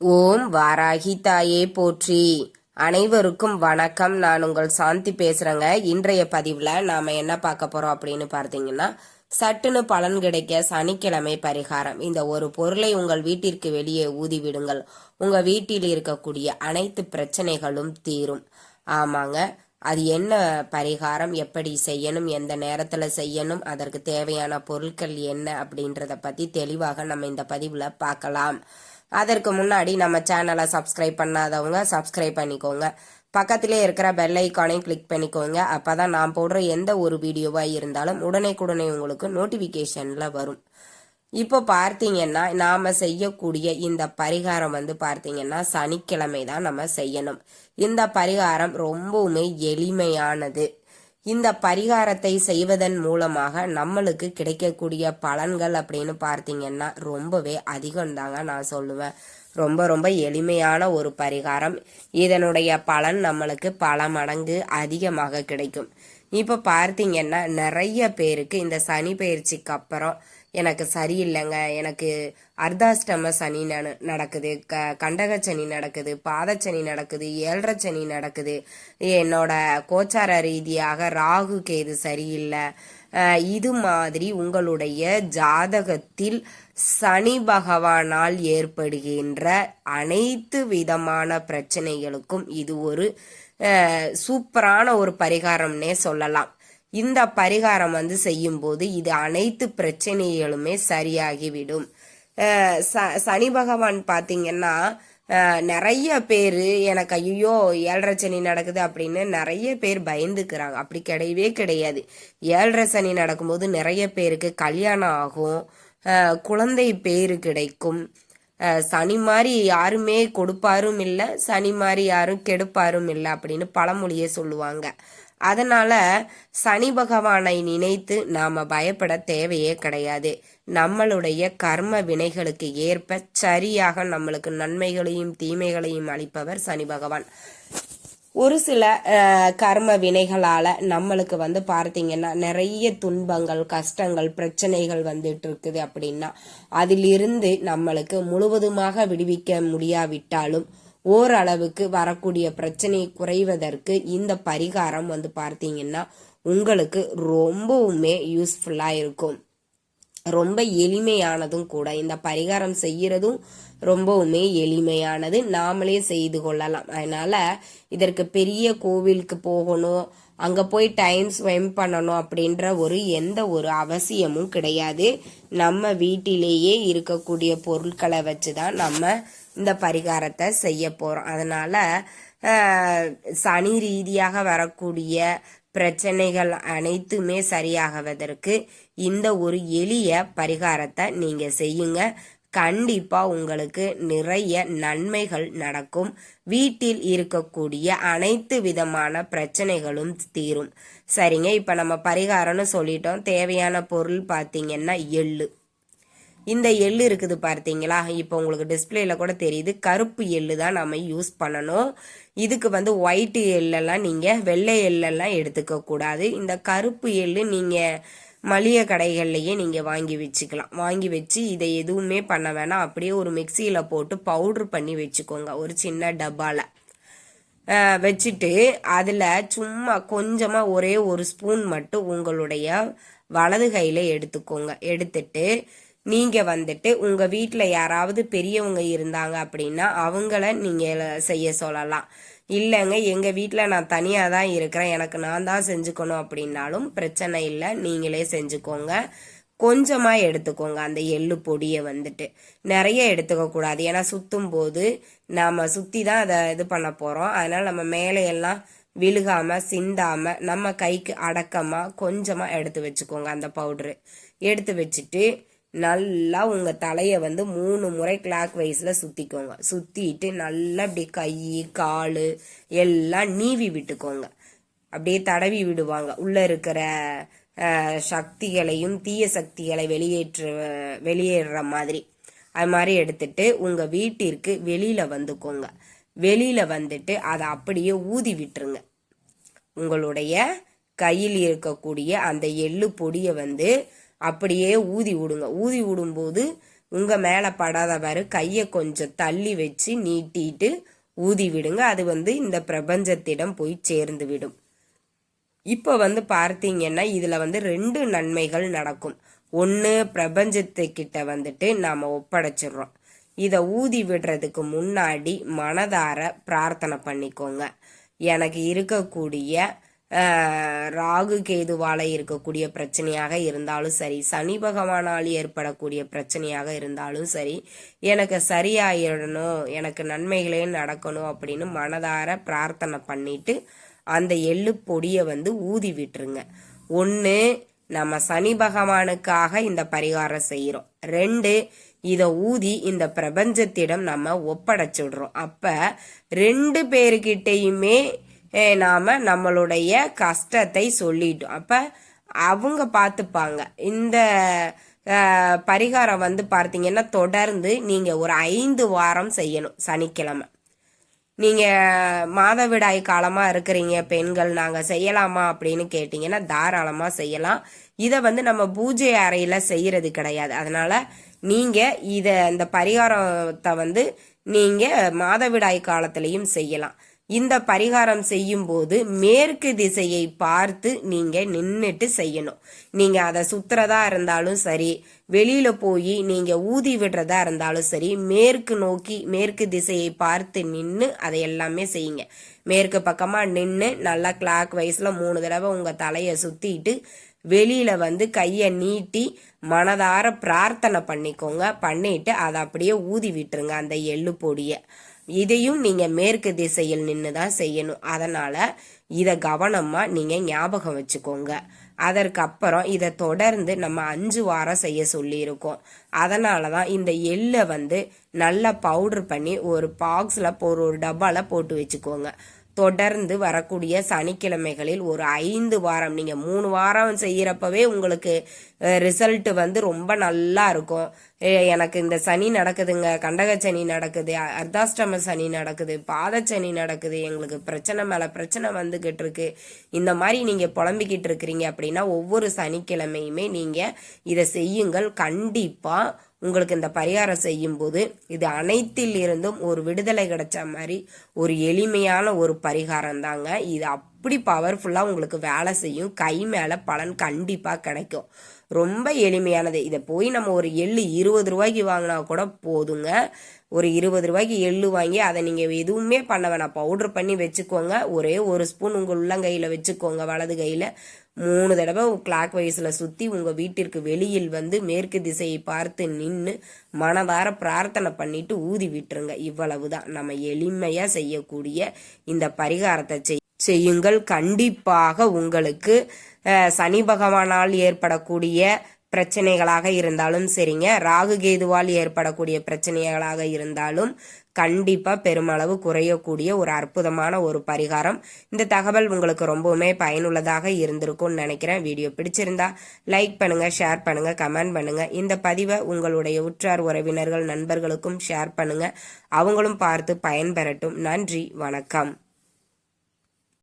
ஓம் வாராகி தாயே போற்றி. அனைவருக்கும் வணக்கம். நான் உங்கள் சாந்தி பேசுறேங்க. இன்றைய பதிவுல நாம என்ன பார்க்க போறோம் அப்படின்னு பார்த்தீங்கன்னா சட்டுன்னு பலன் கிடைக்க சனிக்கிழமை பரிகாரம். இந்த ஒரு பொருளை உங்கள் வீட்டிற்கு வெளியே ஊதி விடுங்கள். உங்க வீட்டில் இருக்கக்கூடிய அனைத்து பிரச்சனைகளும் தீரும். ஆமாங்க. அது என்ன பரிகாரம்? எப்படி செய்யணும்? எந்த நேரத்துல செய்யணும்? அதற்கு தேவையான பொருட்கள் என்ன அப்படின்றத பத்தி தெளிவாக நம்ம இந்த பதிவுல பார்க்கலாம். அதற்கு முன்னாடி நம்ம சேனலை சப்ஸ்கிரைப் பண்ணாதவங்க சப்ஸ்கிரைப் பண்ணிக்கோங்க. பக்கத்திலே இருக்கிற பெல் ஐக்கானையும் கிளிக் பண்ணிக்கோங்க. அப்பதான் நான் போடுற எந்த ஒரு வீடியோவாக இருந்தாலும் உடனேக்குடனே உங்களுக்கு நோட்டிஃபிகேஷனில் வரும். இப்போ பார்த்தீங்கன்னா நாம் செய்யக்கூடிய இந்த பரிகாரம் வந்து பார்த்தீங்கன்னா சனிக்கிழமை தான் நம்ம செய்யணும். இந்த பரிகாரம் ரொம்பவுமே எளிமையானது. இந்த பரிகாரத்தை செய்வதன் மூலமாக நம்மளுக்கு கிடைக்கக்கூடிய பலன்கள் அப்படின்னு பார்த்தீங்கன்னா ரொம்பவே அதிகம்தாங்க நான் சொல்லுவேன். ரொம்ப ரொம்ப எளிமையான ஒரு பரிகாரம். இதனுடைய பலன் நம்மளுக்கு பல மடங்கு அதிகமாக கிடைக்கும். இப்போ பார்த்தீங்கன்னா நிறைய பேருக்கு இந்த சனி பயிற்சிக்கு அப்புறம் எனக்கு சரியில்லைங்க. எனக்கு அர்த்தாஷ்டம சனி நட- நடக்குது. க கண்டக சனி நடக்குது. பாதச்சனி நடக்குது. ஏழரை சனி நடக்குது. என்னோட கோச்சார ரீதியாக ராகு கேது சரியில்லை. இது மாதிரி உங்களுடைய ஜாதகத்தில் சனி பகவானால் ஏற்படுகின்ற அனைத்து விதமான பிரச்சனைகளுக்கும் இது ஒரு சூப்பரான ஒரு பரிகாரம்னே சொல்லலாம். இந்த பரிகாரம் வந்து செய்யும்போது இது அனைத்து பிரச்சனைகளுமே சரியாகிவிடும். ச- சனி பகவான் பார்த்தீங்கன்னா நிறைய பேர் எனக்கு ஐயோ ஏழரை சனி நடக்குது அப்படின்னு நிறைய பேர் பயந்துக்கிறாங்க. அப்படி கிடையவே கிடையாது. ஏழரை சனி நடக்கும்போது நிறைய பேருக்கு கல்யாணம் ஆகும். குழந்தை பேர் கிடைக்கும். சனி மாதிரி யாருமே கொடுப்பாரும் இல்லை சனி மாதிரி யாரும் கெடுப்பாரும் இல்லை அப்படின்னு பழமொழியே சொல்லுவாங்க. அதனால சனி பகவானை நினைத்து நாம பயப்பட தேவையே கிடையாது. நம்மளுடைய கர்ம வினைகளுக்கு ஏற்ப சரியாக நம்மளுக்கு நன்மைகளையும் தீமைகளையும் அளிப்பவர் சனி பகவான். ஒரு சில கர்ம வினைகளால நம்மளுக்கு வந்து பார்த்தீங்கன்னா நிறைய துன்பங்கள் கஷ்டங்கள் பிரச்சனைகள் வந்துட்டு இருக்குது அப்படின்னா அதிலிருந்து நம்மளுக்கு முழுவதுமாக விடுவிக்க முடியாவிட்டாலும் ஓரளவுக்கு வரக்கூடிய பிரச்சனை குறைவதற்கு இந்த பரிகாரம் வந்து பார்த்தீங்கன்னா உங்களுக்கு ரொம்பவுமே யூஸ்ஃபுல்லாக இருக்கும். ரொம்ப எளிமையானதும் கூட. இந்த பரிகாரம் செய்யறதும் ரொம்பவுமே எளிமையானது. நாமளே செய்து கொள்ளலாம். அதனால இதற்கு பெரிய கோவிலுக்கு போகணும். அங்கே போய் டைம் ஸ்பெண்ட் பண்ணணும் அப்படின்ற ஒரு எந்த ஒரு அவசியமும் கிடையாது. நம்ம வீட்டிலேயே இருக்கக்கூடிய பொருட்களை வச்சு தான் நம்ம இந்த பரிகாரத்தை செய்ய போகிறோம் அதனால் சனி ரீதியாக வரக்கூடிய பிரச்சனைகள் அனைத்துமே சரியாகுவதற்கு இந்த ஒரு எளிய பரிகாரத்தை நீங்கள் செய்யுங்க. கண்டிப்பா உங்களுக்கு நிறைய நன்மைகள் நடக்கும். வீட்டில் இருக்கக்கூடிய அனைத்து விதமான பிரச்சனைகளும் தீரும். சரிங்க இப்ப நம்ம பரிகாரம்னு சொல்லிட்டோம். தேவையான பொருள் பார்த்தீங்கன்னா எள்ளு. இந்த எள்ளு இருக்குது பார்த்தீங்களா இப்போ உங்களுக்கு டிஸ்பிளேல கூட தெரியுது. கருப்பு எள்ளு தான் நம்ம யூஸ் பண்ணணும். இதுக்கு வந்து ஒயிட் எள்ளெல்லாம் நீங்கள் வெள்ளை எள்ளெல்லாம் எடுத்துக்க கூடாது இந்த கருப்பு எள்ளு நீங்கள் மளிகை கடைகள்லையே நீங்கள் வாங்கி வச்சுக்கலாம். வாங்கி வச்சு இதை எதுவுமே பண்ண வேணாம். அப்படியே ஒரு மிக்சியில் போட்டு பவுட்ரு பண்ணி வச்சுக்கோங்க. ஒரு சின்ன டப்பாவில் வச்சுட்டு அதில் சும்மா கொஞ்சமாக ஒரே ஒரு ஸ்பூன் மட்டும் உங்களுடைய வலது கையில் எடுத்துக்கோங்க. எடுத்துட்டு நீங்கள் வந்துட்டு உங்கள் வீட்டில் யாராவது பெரியவங்க இருந்தாங்க அப்படின்னா அவங்கள நீங்கள் செய்ய சொல்லலாம். இல்லைங்க எங்கள் வீட்டில் நான் தனியாக தான் இருக்கிறேன். எனக்கு நான் தான் செஞ்சுக்கணும் அப்படின்னாலும் பிரச்சனை இல்லை. நீங்களே செஞ்சுக்கோங்க. கொஞ்சமாக எடுத்துக்கோங்க அந்த எள்ளு பொடியை வந்துட்டு. நிறைய எடுத்துக்க கூடாது. ஏன்னா சுற்றும் போது நாம் சுற்றி தான் அதை இது பண்ண போகிறோம் அதனால் நம்ம மேலே எல்லாம் விழுகாமல் சிந்தாமல் நம்ம கைக்கு அடக்கமாக கொஞ்சமாக எடுத்து வச்சுக்கோங்க அந்த பவுட்ரு. எடுத்து வச்சுட்டு நல்லா உங்கள் தலையை வந்து மூணு முறை கிளாக் வைஸில் சுற்றிக்கோங்க சுற்றிட்டு நல்லா அப்படியே கை கால் எல்லாம் நீவி விட்டுக்கோங்க. அப்படியே தடவி விடுவாங்க. உள்ளே இருக்கிற சக்திகளையும் தீய சக்திகளை வெளியேற்று வெளியேற மாதிரி. அது மாதிரி எடுத்துட்டு உங்கள் வீட்டிற்கு வெளியில் வந்துக்கோங்க. வெளியில் வந்துட்டு அதை அப்படியே ஊதி விட்டுருங்க. உங்களுடைய கையில் இருக்கக்கூடிய அந்த எள்ளு பொடியை வந்து அப்படியே ஊதி விடுங்க. ஊதி விடும்போது உங்க மேல படாதவாறு கையை கொஞ்சம் தள்ளி வச்சு நீட்டிட்டு ஊதி விடுங்க. அது வந்து இந்த பிரபஞ்சத்திடம் போய் சேர்ந்து விடும். இப்போ வந்து பார்த்தீங்கன்னா இதில் வந்து ரெண்டு நன்மைகள் நடக்கும். ஒன்று பிரபஞ்சத்துக்கிட்ட வந்துட்டு நாம் ஒப்படைச்சிடுறோம். இதை ஊதி விடுறதுக்கு முன்னாடி மனதார பிரார்த்தனை பண்ணிக்கோங்க. எனக்கு இருக்கக்கூடிய ராகு கேதுவால இருக்கக்கூடிய பிரச்சனையாக இருந்தாலும் சரி சனி பகவானால் ஏற்படக்கூடிய பிரச்சனையாக இருந்தாலும் சரி எனக்கு சரியாயிடணும் எனக்கு நன்மைகளே நடக்கணும் அப்படின்னு மனதார பிரார்த்தனை பண்ணிட்டு அந்த எள்ளு பொடியை வந்து ஊதி விட்டுருங்க. ஒன்று நம்ம சனி பகவானுக்காக இந்த பரிகாரம் செய்கிறோம் ரெண்டு இதை ஊதி இந்த பிரபஞ்சத்திடம் நம்ம ஒப்படைச்சிடுறோம். அப்போ ரெண்டு பேருக்கிட்டேயுமே நாம் நம்மளுடைய கஷ்டத்தை சொல்லிட்டோம். அப்போ அவங்க பார்த்துப்பாங்க. இந்த பரிகாரம் வந்து பார்த்தீங்கன்னா தொடர்ந்து நீங்கள் ஒரு ஐந்து வாரம் செய்யணும் சனிக்கிழமை. நீங்கள் மாதவிடாய் காலமாக இருக்கிறீங்க பெண்கள் நாங்கள் செய்யலாமா அப்படின்னு கேட்டிங்கன்னா தாராளமாக செய்யலாம். இதை வந்து நம்ம பூஜை அறையில் செய்கிறது கிடையாது. அதனால் நீங்கள் இதை இந்த பரிகாரத்தை வந்து நீங்கள் மாதவிடாய் காலத்திலையும் செய்யலாம். இந்த பரிகாரம் செய்யும்போது மேற்கு திசையை பார்த்து நீங்க நின்றுட்டு செய்யணும். நீங்க அதை சுத்துறதா இருந்தாலும் சரி வெளியில போய் நீங்க ஊதி விடுறதா இருந்தாலும் சரி மேற்கு நோக்கி மேற்கு திசையை பார்த்து நின்று அதை எல்லாமே செய்யுங்க. மேற்கு பக்கமா நின்று நல்லா கிளாக் வைஸ்ல மூணு தடவை உங்க தலையை சுத்திட்டு வெளியில வந்து கையை நீட்டி மனதார பிரார்த்தனை பண்ணிக்கோங்க. பண்ணிட்டு அதை அப்படியே ஊதி விட்டுருங்க அந்த எள்ளு பொடியை. இதையும் நீங்க மேற்கு திசையில் நின்று தான் செய்யணும். அதனால இதை கவனமா நீங்க ஞாபகம் வச்சுக்கோங்க. அதற்கப்புறம் இதை தொடர்ந்து நம்ம அஞ்சு வாரம் செய்ய சொல்லியிருக்கோம். அதனால தான் இந்த எள்ளை வந்து நல்லா பவுடர் பண்ணி ஒரு பாக்ஸில் ஒரு ஒரு டப்பாவில் போட்டு வச்சுக்கோங்க. தொடர்ந்து வரக்கூடிய சனிக்கிழமைகளில் ஒரு ஐந்து வாரம் நீங்கள் மூணு வாரம் செய்கிறப்பவே உங்களுக்கு ரிசல்ட் வந்து ரொம்ப நல்லா இருக்கும். எனக்கு இந்த சனி நடக்குதுங்க கண்டக சனி நடக்குது அர்த்தாஷ்டம சனி நடக்குது பாதச்சனி நடக்குது எங்களுக்கு பிரச்சனை மேலே பிரச்சனை வந்துக்கிட்டு இருக்கு இந்த மாதிரி நீங்கள் புலம்பிக்கிட்டு இருக்கிறீங்க அப்படின்னா ஒவ்வொரு சனிக்கிழமையுமே நீங்கள் இதை செய்யுங்கள். கண்டிப்பாக உங்களுக்கு இந்த பரிகாரம் செய்யும்போது இது அனைத்தில் இருந்தும் ஒரு விடுதலை கிடைச்ச மாதிரி ஒரு எளிமையான ஒரு பரிகாரம் தாங்க. இது அப்படி பவர்ஃபுல்லாக உங்களுக்கு வேலை செய்யும். கை மேலே பலன் கண்டிப்பாக கிடைக்கும். ரொம்ப எளிமையானது. இதை போய் நம்ம ஒரு எள்ளு இருபது ரூபாய்க்கு வாங்கினா கூட போதுங்க. ஒரு இருபது ரூபாய்க்கு எள்ளு வாங்கி அதை நீங்கள் எதுவுமே பண்ண வேணாம். பவுடர் பண்ணி வச்சுக்கோங்க. ஒரே ஒரு ஸ்பூன் உங்கள் உள்ளங்கையில் வச்சுக்கோங்க வலது கையில். மூணு தடவை கிளாக் வைஸில் சுற்றி உங்கள் வீட்டிற்கு வெளியில் வந்து மேற்கு திசையை பார்த்து நின்று மனதார பிரார்த்தனை பண்ணிட்டு ஊதி விட்டுருங்க. இவ்வளவு தான் நம்ம எளிமையாக செய்யக்கூடிய இந்த பரிகாரத்தை செய் செய்யுங்கள். கண்டிப்பாக உங்களுக்கு சனி பகவானால் ஏற்படக்கூடிய பிரச்சனைகளாக இருந்தாலும் சரிங்க. ராகு கேதுவால் ஏற்படக்கூடிய பிரச்சனைகளாக இருந்தாலும் கண்டிப்பாக பெருமளவு குறையக்கூடிய ஒரு அற்புதமான ஒரு பரிகாரம். இந்த தகவல் உங்களுக்கு ரொம்பவுமே பயனுள்ளதாக இருந்திருக்கும்னு நினைக்கிறேன். வீடியோ பிடிச்சிருந்தா லைக் பண்ணுங்கள் ஷேர் பண்ணுங்கள் கமெண்ட் பண்ணுங்கள் இந்த பதிவை உங்களுடைய உற்றார் உறவினர்கள் நண்பர்களுக்கும் ஷேர் பண்ணுங்கள் அவங்களும் பார்த்து பயன்பெறட்டும். நன்றி வணக்கம்.